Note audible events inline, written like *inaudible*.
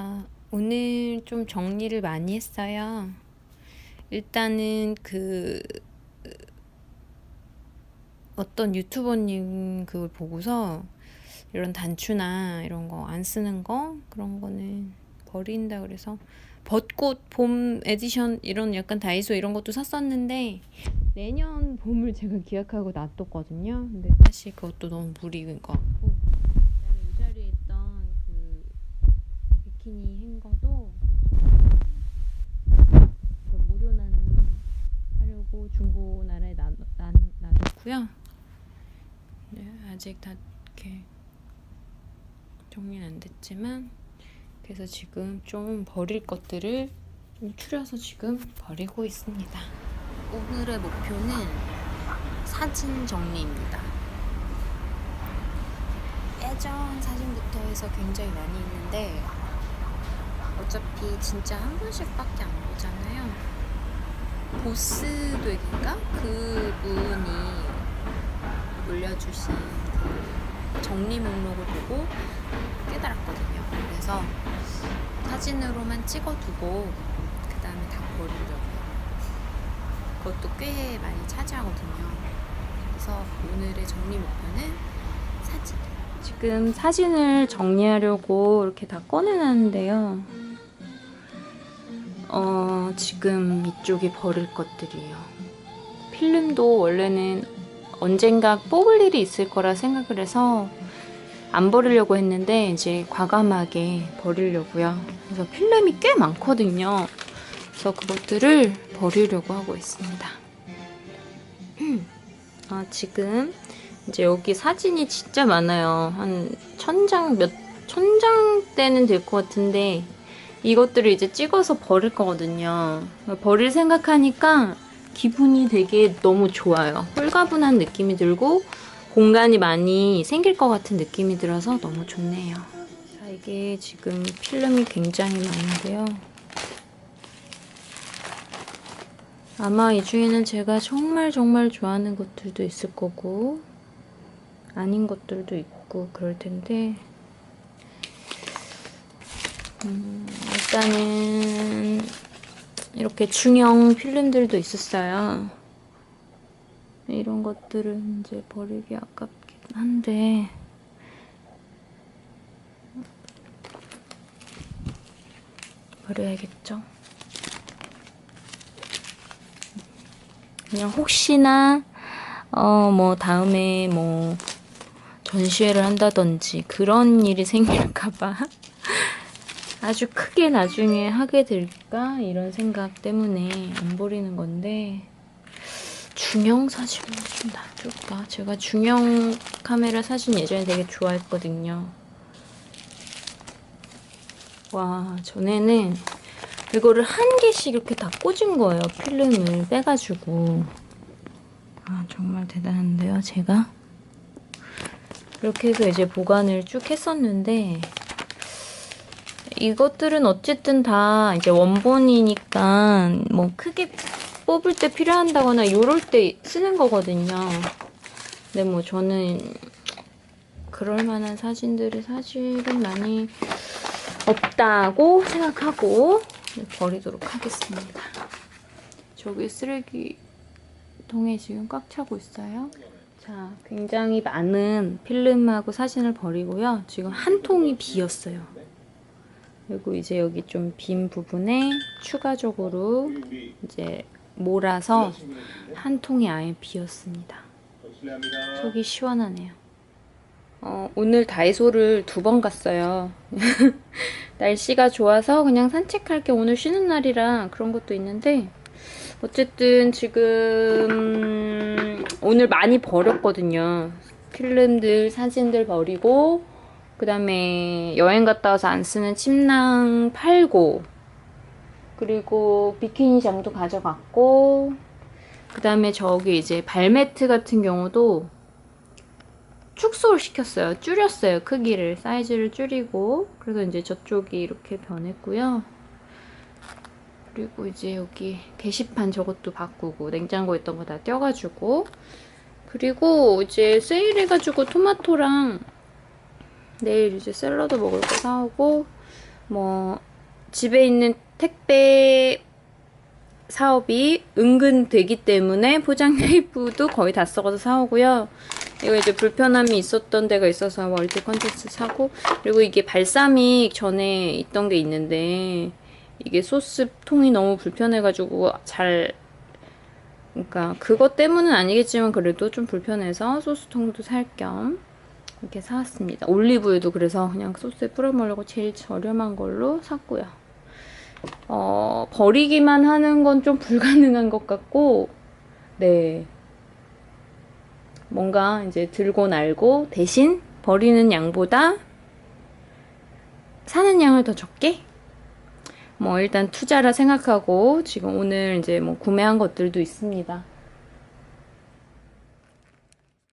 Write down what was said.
아, 오늘 좀 정리를 많이 했어요. 일단은 그 어떤 유튜버님 그걸 보고서 이런 단추나 이런 거 안 쓰는 거 그런 거는 버린다 그래서 벚꽃 봄 에디션 이런 약간 다이소 이런 것도 샀었는데 내년 봄을 제가 기약하고 놔뒀거든요. 근데 사실 그것도 너무 무리인 것 같고 그다음에 이 자리에 있던 그 비키니 행거도 그 무료 난 하려고 중고 나라에 놔, 놔, 놔뒀고요. 네, 아직 다 이렇게 정리는 안 됐지만 그래서 지금 좀 버릴 것들을 좀 추려서 지금 버리고 있습니다. 오늘의 목표는 사진 정리입니다. 예전 사진부터 해서 굉장히 많이 있는데 어차피 진짜 한 번씩밖에 안 보잖아요. 보스되기인가 그분이 올려주신 그 정리 목록을 보고 깨달았거든요. 그래서 사진으로만 찍어두고 그 다음에 다 버리려고요. 그것도 꽤 많이 차지하거든요. 그래서 오늘의 정리 목표는 사진. 지금 사진을 정리하려고 이렇게 다 꺼내놨는데요. 어, 지금 이쪽이 버릴 것들이에요. 필름도 원래는 언젠가 뽑을 일이 있을 거라 생각을 해서 안 버리려고 했는데 이제 과감하게 버리려고요. 그래서 필름이 꽤 많거든요. 그래서 그것들을 버리려고 하고 있습니다. 아, 지금 이제 여기 사진이 진짜 많아요. 한 천장 몇 천장 대는 될 것 같은데 이것들을 이제 찍어서 버릴 거거든요. 버릴 생각하니까 기분이 되게 너무 좋아요. 홀가분한 느낌이 들고 공간이 많이 생길 것 같은 느낌이 들어서 너무 좋네요. 자, 이게 지금 필름이 굉장히 많은데요. 아마 이 중에는 제가 정말 정말 좋아하는 것들도 있을 거고 아닌 것들도 있고 그럴 텐데 음, 일단은 이렇게 중형 필름들도 있었어요. 이런 것들은 이제 버리기 아깝긴 한데 버려야겠죠. 그냥 혹시나 어 뭐 다음에 뭐 전시회를 한다든지 그런 일이 생길까봐 아주 크게 나중에 하게 될까 이런 생각 때문에 안 버리는 건데 중형 사진은 좀 놔둘까? 제가 중형 카메라 사진 예전에 되게 좋아했거든요. 와 전에는 이거를 한 개씩 이렇게 다 꽂은 거예요. 필름을 빼가지고 아 정말 대단한데요, 제가 이렇게 해서 이제 보관을 쭉 했었는데 이것들은 어쨌든 다 이제 원본이니까 뭐 크게 뽑을 때 필요한다거나 요럴 때 쓰는 거거든요. 근데 뭐 저는 그럴 만한 사진들이 사실은 많이 없다고 생각하고 버리도록 하겠습니다. 저기 쓰레기통에 지금 꽉 차고 있어요. 자, 굉장히 많은 필름하고 사진을 버리고요. 지금 한 통이 비었어요. 그리고 이제 여기 좀 빈 부분에 추가적으로 이제 몰아서 한 통이 아예 비었습니다. 속이 시원하네요. 어, 오늘 다이소를 두 번 갔어요. *laughs* 날씨가 좋아서 그냥 산책할 게 오늘 쉬는 날이라 그런 것도 있는데 어쨌든 지금 오늘 많이 버렸거든요. 필름들, 사진들 버리고 그 다음에 여행 갔다 와서 안 쓰는 침낭 팔고 그리고 비키니 장도 가져갔고 그 다음에 저기 이제 발매트 같은 경우도 축소를 시켰어요. 줄였어요. 크기를 사이즈를 줄이고 그래서 이제 저쪽이 이렇게 변했고요. 그리고 이제 여기 게시판 저것도 바꾸고 냉장고에 있던 거 다 떼어가지고 그리고 이제 세일해가지고 토마토랑 내일 이제 샐러드 먹을 거 사오고 뭐 집에 있는 택배 사업이 은근 되기 때문에 포장 테이프도 거의 다 썩어서 사오고요. 이거 이제 불편함이 있었던 데가 있어서 멀티 컨텐츠 사고 그리고 이게 발사믹 전에 있던 게 있는데 이게 소스 통이 너무 불편해가지고 잘 그러니까 그것 때문은 아니겠지만 그래도 좀 불편해서 소스통도 살 겸 이렇게 사왔습니다. 올리브유도 그래서 그냥 소스에 뿌려 먹으려고 제일 저렴한 걸로 샀고요. 어, 버리기만 하는 건 좀 *laughs* 불가능한 것 같고, 네. 뭔가 이제 들고 날고 대신 버리는 양보다 사는 양을 더 적게? 뭐 일단 투자라 생각하고 지금 오늘 이제 뭐 구매한 것들도 있습니다.